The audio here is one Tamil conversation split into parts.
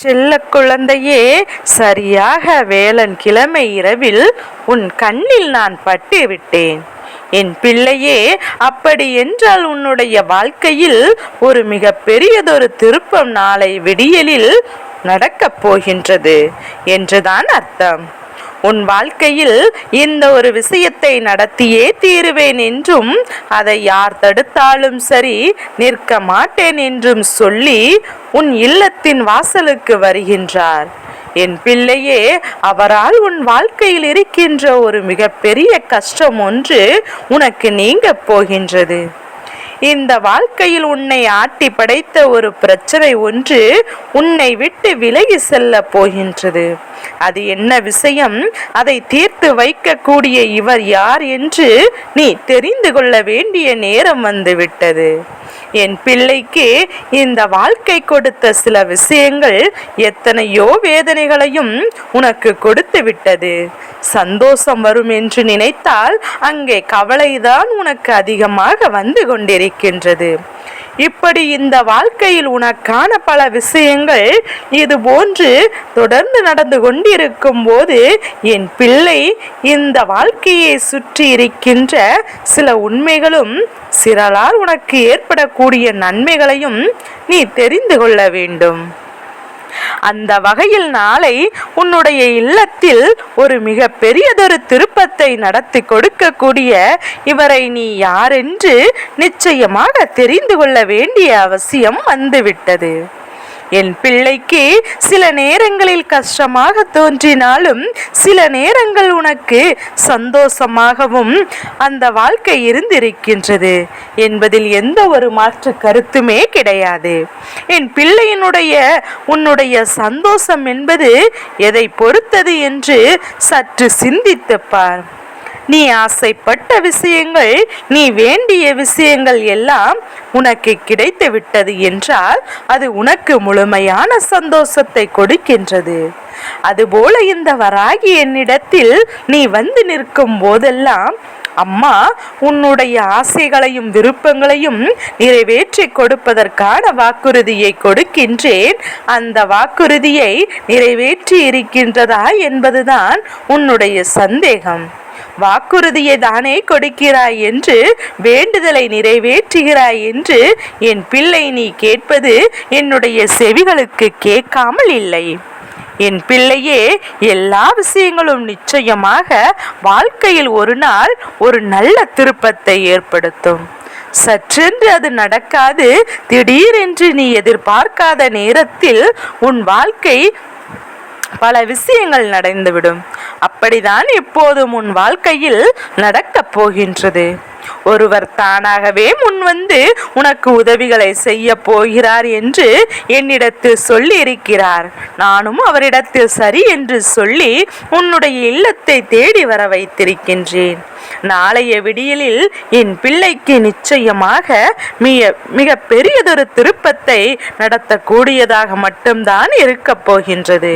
செல்ல குழந்தையே சரியாக வேலன் கிழமை இரவில் உன் கண்ணில் நான் பட்டு விட்டேன் என் பிள்ளையே அப்படி என்றால் உன்னுடைய வாழ்க்கையில் ஒரு மிக பெரியதொரு திருப்பம் நாளை விடியலில் நடக்கப் போகின்றது என்றுதான் அர்த்தம். உன் வாழ்க்கையில் இந்த ஒரு விஷயத்தை நடத்தியே தீருவேன் என்றும் அதை யார் தடுத்தாலும் சரி நிற்க மாட்டேன் என்றும் சொல்லி உன் இல்லத்தின் வாசலுக்கு வருகின்றார். என் பிள்ளையே அவரால் உன் வாழ்க்கையில் இருக்கின்ற ஒரு மிகப்பெரிய கஷ்டம் ஒன்று உனக்கு நீங்க போகின்றது. இந்த வாழ்க்கையில் உன்னை ஆட்டி படைத்த ஒரு பிரச்சனை ஒன்று உன்னை விட்டு விலகி செல்ல போகின்றது. அது என்ன விஷயம்? அதை தீர்த்து வைக்கக்கூடிய இவர் யார் என்று நீ தெரிந்து கொள்ள வேண்டிய நேரம் வந்துவிட்டது என் பிள்ளைக்கு இந்த வாழ்க்கை கொடுத்த சில விஷயங்கள் எத்தனையோ வேதனைகளையும் உனக்கு கொடுத்து விட்டது. சந்தோஷம் வரும் என்று நினைத்தால் அங்கே கவலைதான் உனக்கு அதிகமாக வந்து கொண்டிருக்கின்றது. இப்படி இந்த வாழ்க்கையில் உனக்கான பல விஷயங்கள் இது போன்று தொடர்ந்து நடந்து கொண்டிருக்கும் போது என் பிள்ளை இந்த வாழ்க்கையை சுற்றி இருக்கின்ற சில உண்மைகளும் சிறலால் உனக்கு ஏற்படக்கூடிய நன்மைகளையும் நீ தெரிந்து கொள்ள வேண்டும். அந்த வகையில் நாளை உன்னுடைய இல்லத்தில் ஒரு மிக பெரியதொரு திருப்பத்தை நடத்தி கொடுக்கக்கூடிய இவரை நீ யாரென்று நிச்சயமாக தெரிந்து கொள்ள வேண்டிய அவசியம் வந்துவிட்டது. என் பிள்ளைக்கு சில நேரங்களில் கஷ்டமாக தோன்றினாலும் சில நேரங்கள் உனக்கு சந்தோஷமாகவும் அந்த வாழ்க்கை இருந்திருக்கின்றது என்பதில் எந்த ஒரு மாற்று கருத்துமே கிடையாது. என் பிள்ளையினுடைய உன்னுடைய சந்தோஷம் என்பது எதை பொறுத்தது என்று சற்று சிந்தித்துப்பார் நீ ஆசைப்பட்ட விஷயங்கள் நீ வேண்டிய விஷயங்கள் எல்லாம் உனக்கு கிடைத்து விட்டது என்றால் அது உனக்கு முழுமையான சந்தோஷத்தை கொடுக்கின்றது. அதுபோல இந்த வராகி என்னிடத்தில் நீ வந்து நிற்கும் போதெல்லாம் அம்மா உன்னுடைய ஆசைகளையும் விருப்பங்களையும் நிறைவேற்றி கொடுப்பதற்கான வாக்குறுதியை கொடுக்கின்றேன். அந்த வாக்குறுதியை நிறைவேற்றி இருக்கின்றதா என்பதுதான் உன்னுடைய சந்தேகம். வாக்குறுதியை தானே கொடுக்கிறாய் என்று வேண்டுதலை நிறைவேற்றுகிறாய் என்று என் பிள்ளை நீ கேட்பது என்னுடைய செவிகளுக்கு கேட்காமல் இல்லை. என் பிள்ளையே எல்லா விஷயங்களும் நிச்சயமாக வாழ்க்கையில் ஒரு நாள் ஒரு நல்ல திருப்பத்தை ஏற்படுத்தும். சற்றென்று அது நடக்காது திடீரென்று நீ எதிர்பார்க்காத நேரத்தில் உன் வாழ்க்கை பல விஷயங்கள் நடந்துவிடும். அப்படிதான் இப்போது உன் வாழ்க்கையில் நடக்கப் போகின்றது. ஒருவர் தானாகவே முன் வந்து உனக்கு உதவிகளை செய்ய போகிறார் என்று என்னிடத்தில் சொல்லி இருக்கிறார் நானும் அவரிடத்தில் சரி என்று சொல்லி உன்னுடைய இல்லத்தை தேடி வர வைத்திருக்கின்றேன். நாளைய விடியலில் என் பிள்ளைக்கு நிச்சயமாக மிக மிக பெரியதொரு திருப்பத்தை நடத்தக்கூடியதாக மட்டும்தான் இருக்கப் போகின்றது.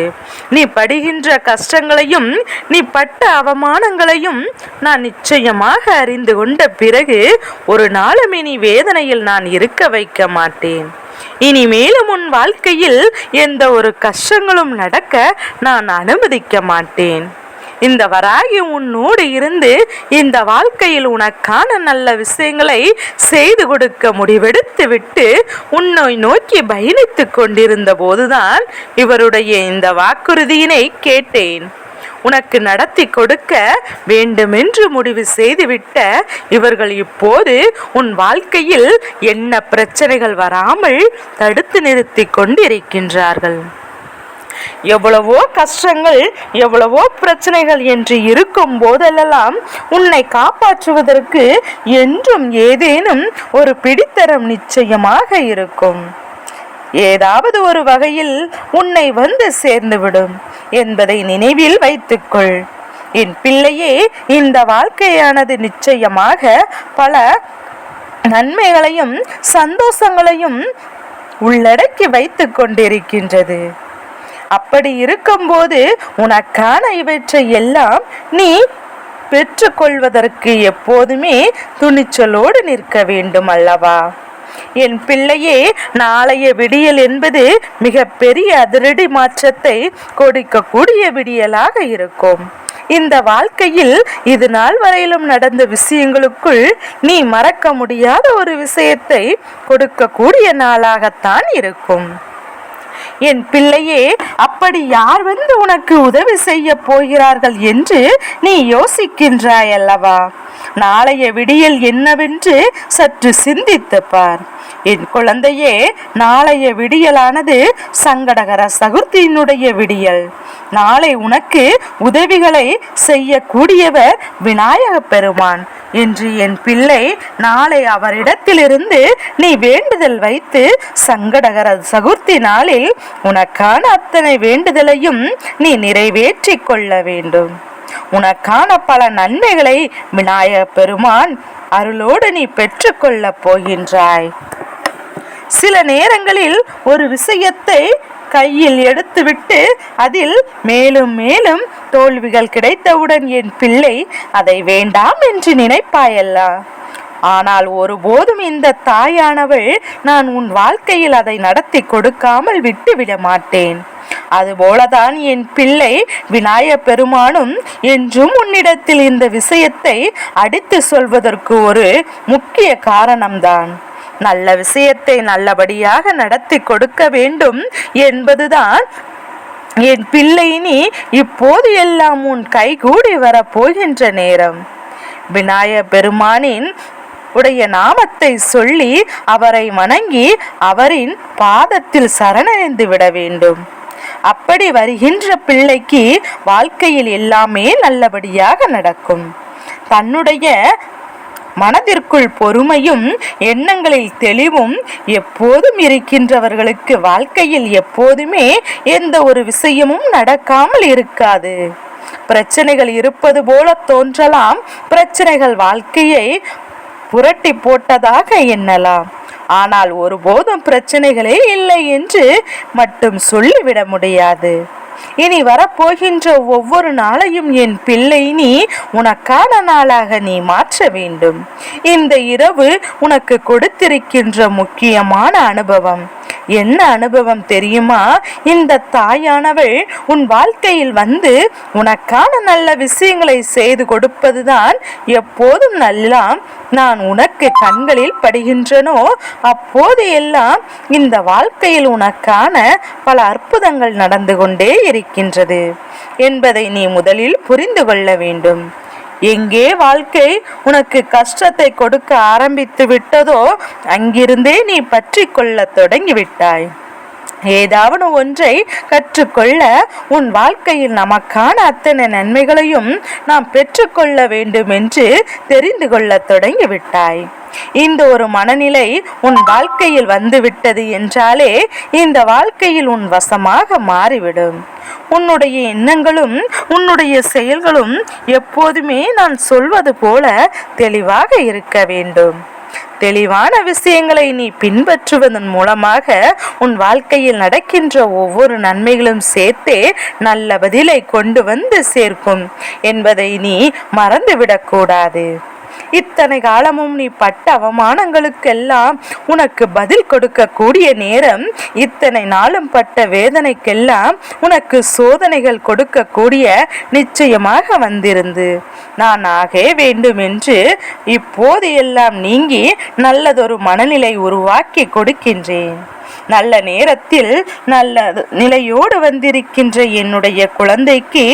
நீ படுகின்ற கஷ்டங்களையும் நீ பட்ட அவமானங்களையும் நான் நிச்சயமாக அறிந்து கொண்ட பிறகு ஒரு நாளும் இனி வேதனையில் நான் இருக்க வைக்க மாட்டேன். இனி மேலும் உன் வாழ்க்கையில் எந்த ஒரு கஷ்டங்களும் நடக்க நான் அனுமதிக்க மாட்டேன். இந்த வராகி உன்னோடு இருந்து இந்த வாழ்க்கையில் உனக்கான நல்ல விஷயங்களை செய்து கொடுக்க முடிவெடுத்து விட்டு உன்னை நோக்கி பயணித்து கொண்டிருந்த போதுதான் இவருடைய இந்த வாக்குறுதியினை கேட்டேன். உனக்கு நடத்தி கொடுக்க வேண்டுமென்று முடிவு செய்துவிட்ட இவர்கள் இப்போது உன் வாழ்க்கையில் என்ன பிரச்சனைகள் வராமல் தடுத்து நிறுத்தி கொண்டிருக்கின்றார்கள். எவ்வளவோ கஷ்டங்கள் எவ்வளவோ பிரச்சனைகள் என்று இருக்கும் போதெல்லாம் உன்னை காப்பாற்றுவதற்கு என்றும் ஏதேனும் ஒரு பிடித்தரம் நிச்சயமாக இருக்கும். ஏதாவது ஒரு வகையில் உன்னை வந்து சேர்ந்துவிடும் என்பதை நினைவில் வைத்துக்கொள். என் பிள்ளையே இந்த வாழ்க்கையானது நிச்சயமாக பல நன்மைகளையும் சந்தோஷங்களையும் உள்ளடக்கி வைத்து கொண்டிருக்கின்றது. அப்படி இருக்கும்போது உனக்கான இவற்றை எல்லாம் நீ பெற்றுக்கொள்வதற்கு எப்போதுமே துணிச்சலோடு நிற்க வேண்டும் அல்லவா? என் பிள்ளையே நாளைய விடியல் என்பது மிக பெரிய அதிரடி மாற்றத்தை கொடுக்கக்கூடிய விடியலாக இருக்கும். இந்த வாழ்க்கையில் இது நாள் வரையிலும் நடந்த விஷயங்களுக்குள் நீ மறக்க முடியாத ஒரு விஷயத்தை கொடுக்கக்கூடிய நாளாகத்தான் இருக்கும். என் பிள்ளையே அப்படி யார் வந்து உனக்கு உதவி செய்ய போகிறார்கள் என்று நீ யோசிக்கின்றாய் அல்லவா நாளைய விடியல் என்னவென்று சற்று சிந்தித்து பார். என் குழந்தையே நாளைய விடியலானது சங்கடகர சகுர்த்தியினுடைய விடியல். நாளை உனக்கு உதவிகளை செய்யக்கூடியவர் விநாயக பெருமான். என்று என் பிள்ளை நாளை அவரிடத்திலிருந்து நீ வேண்டுதல் வைத்து சங்கடகர சகுர்த்தி நாளில் உனக்கான அத்தனை வேண்டுதலையும் நீ நிறைவேற்றி கொள்ள வேண்டும். உனக்கான பல நன்மைகளை விநாயக பெருமான் அருளோடு நீ பெற்றுக்கொள்ளப் போகின்றாய். சில நேரங்களில் ஒரு விஷயத்தை கையில் எடுத்துவிட்டு அதில் மேலும் மேலும் தோல்விகள் கிடைத்தவுடன் என் பிள்ளை அதை வேண்டாம் என்று நினைப்பாயல்லா. ஆனால் ஒருபோதும் இந்த தாயானவள் நான் உன் வாழ்க்கையில் அதை நடத்தி கொடுக்காமல் விட்டுவிட மாட்டேன். அதுபோலதான் என் பிள்ளை விநாய பெருமானும் என்றும் உன்னிடத்தில் இந்த விஷயத்தை அடித்து சொல்வதற்கு ஒரு முக்கிய காரணம்தான். நல்ல விஷயத்தை நல்லபடியாக நடத்தி கொடுக்க வேண்டும் என்பதுதான். என் பிள்ளை நீ இப்போது எல்லாம் உன் கைகூடி வரப்போகின்ற நேரம். விநாய பெருமானின் உடைய நாமத்தை சொல்லி அவரை வணங்கி அவரின் பாதத்தில் சரணடைந்து விட வேண்டும். அப்படி வருகின்ற பிள்ளைக்கு வாழ்க்கையில் எல்லாமே நல்லபடியாக நடக்கும். தன்னுடைய மனதிற்குள் பொறுமையும் எண்ணங்களில் தெளிவும் எப்போதும் இருக்கின்றவர்களுக்கு வாழ்க்கையில் எப்போதுமே எந்த ஒரு விஷயமும் நடக்காமல் இருக்காது. பிரச்சனைகள் இருப்பது போல தோன்றலாம். பிரச்சனைகள் வாழ்க்கையை புரட்டி போட்டதாக எண்ணலாம். ஆனால் ஒருபோதும் பிரச்சனைகளே இல்லை என்று மட்டும் சொல்லிவிட முடியாது. இனி வரப்போகின்ற ஒவ்வொரு நாளையும் என் பிள்ளை நீ உனக்கான நாளாக நீ மாற்ற வேண்டும். இந்த இரவு உனக்கு கொடுத்திருக்கின்ற முக்கியமான அனுபவம். என்ன அனுபவம் தெரியுமா? இந்த தாயானவள் உன் வாழ்க்கையில் வந்து உனக்கான நல்ல விஷயங்களை செய்து கொடுப்பதுதான் எப்போதும் நல்லா நான் உனக்கு கண்களில் படுகின்றனோ? அப்போது எல்லாம் இந்த வாழ்க்கையில் உனக்கான பல அற்புதங்கள் நடந்து கொண்டே இருக்கின்றது என்பதை நீ முதலில் புரிந்து கொள்ள வேண்டும். எங்கே வாழ்க்கை உனக்கு கஷ்டத்தை கொடுக்க ஆரம்பித்து விட்டதோ அங்கிருந்தே நீ பற்றி கொள்ள தொடங்கிவிட்டாய். ஏதாவது ஒன்றை கற்றுக்கொள்ள உன் வாழ்க்கையில் நமக்கான அத்தனை நன்மைகளையும் நாம் பெற்றுக்கொள்ள வேண்டும் என்று தெரிந்து கொள்ள தொடங்கிவிட்டாய். இந்த ஒரு மனநிலை உன் வாழ்க்கையில் வந்துவிட்டது என்றாலே இந்த வாழ்க்கையில் உன் வசமாக மாறிவிடும். உன்னுடைய எண்ணங்களும் உன்னுடைய செயல்களும் எப்போதுமே நான் சொல்வது போல தெளிவாக இருக்க வேண்டும். தெளிவான விஷயங்களை நீ பின்பற்றுவதன் மூலமாக உன் வாழ்க்கையில் நடக்கின்ற ஒவ்வொரு நன்மைகளும் சேர்த்தே நல்ல பதிலை கொண்டு வந்து சேர்க்கும் என்பதை நீ மறந்துவிடக்கூடாது. இத்தனை காலமும் நீ பட்ட அவமானங்களுக்கெல்லாம் உனக்கு பதில் கொடுக்கக்கூடிய நேரம் இத்தனை நாளும் பட்ட வேதனைக்கெல்லாம் உனக்கு சோதனைகள் கொடுக்கக்கூடிய நிச்சயமாக வந்திருந்து. நான் ஆக வேண்டும் என்று இப்போது எல்லாம் நீங்கி நல்லதொரு மனநிலை உருவாக்கி கொடுக்கின்றேன். நல்ல நேரத்தில் நல்ல நிலையோடு வந்திருக்கின்ற என்னுடைய குழந்தைக்கு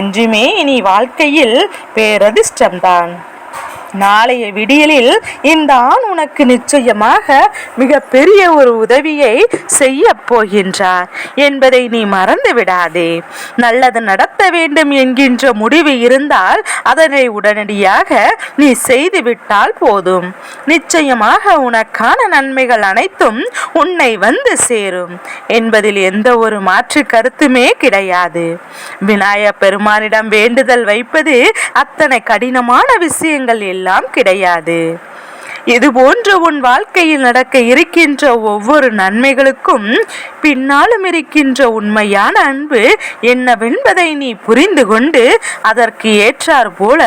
என்றுமே இனி வாழ்க்கையில் பேரதிர்ஷ்டம்தான். நாளைய விடியலில் இந்த ஆண் உனக்கு நிச்சயமாக மிக பெரிய ஒரு உதவியை செய்ய போகின்றார் என்பதை நீ மறந்து விடாதே. நல்லது நடத்த வேண்டும் என்கின்ற முடிவு இருந்தால் அதனை உடனடியாக நீ செய்துவிட்டால் போதும். நிச்சயமாக உனக்கான நன்மைகள் அனைத்தும் உன்னை வந்து சேரும் என்பதில் எந்த ஒரு மாற்று கருத்துமே கிடையாது. விநாயக பெருமானிடம் வேண்டுதல் வைப்பது அத்தனை கடினமான விஷயங்கள் இல்லை. எல்லாம் கிடையாது. இது போன்ற உன் வாழ்க்கையில் நடக்க இருக்கின்ற ஒவ்வொரு நன்மைகளுக்கும் பின்னாலும் இருக்கின்ற உண்மையான அன்பு என்னவென்பதை நீ புரிந்து கொண்டு அதற்கு ஏற்றார் போல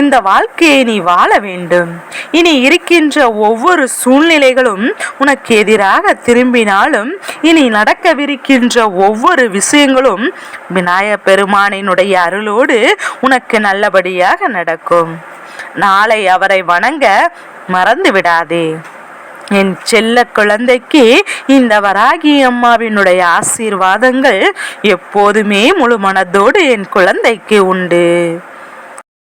இந்த வாழ்க்கையை நீ வாழ வேண்டும். இனி இருக்கின்ற ஒவ்வொரு சூழ்நிலைகளும் உனக்கு எதிராக திரும்பினாலும் இனி நடக்கவிருக்கின்ற ஒவ்வொரு விஷயங்களும் விநாயக பெருமானினுடைய அருளோடு உனக்கு நல்லபடியாக நடக்கும். நாளை அவரை வணங்க மறந்து விடாதே. என் செல்ல குழந்தைக்கு இந்த வராகி அம்மாவினுடைய ஆசீர்வாதங்கள் எப்போதுமே முழு மனதோடு என் குழந்தைக்கு உண்டு.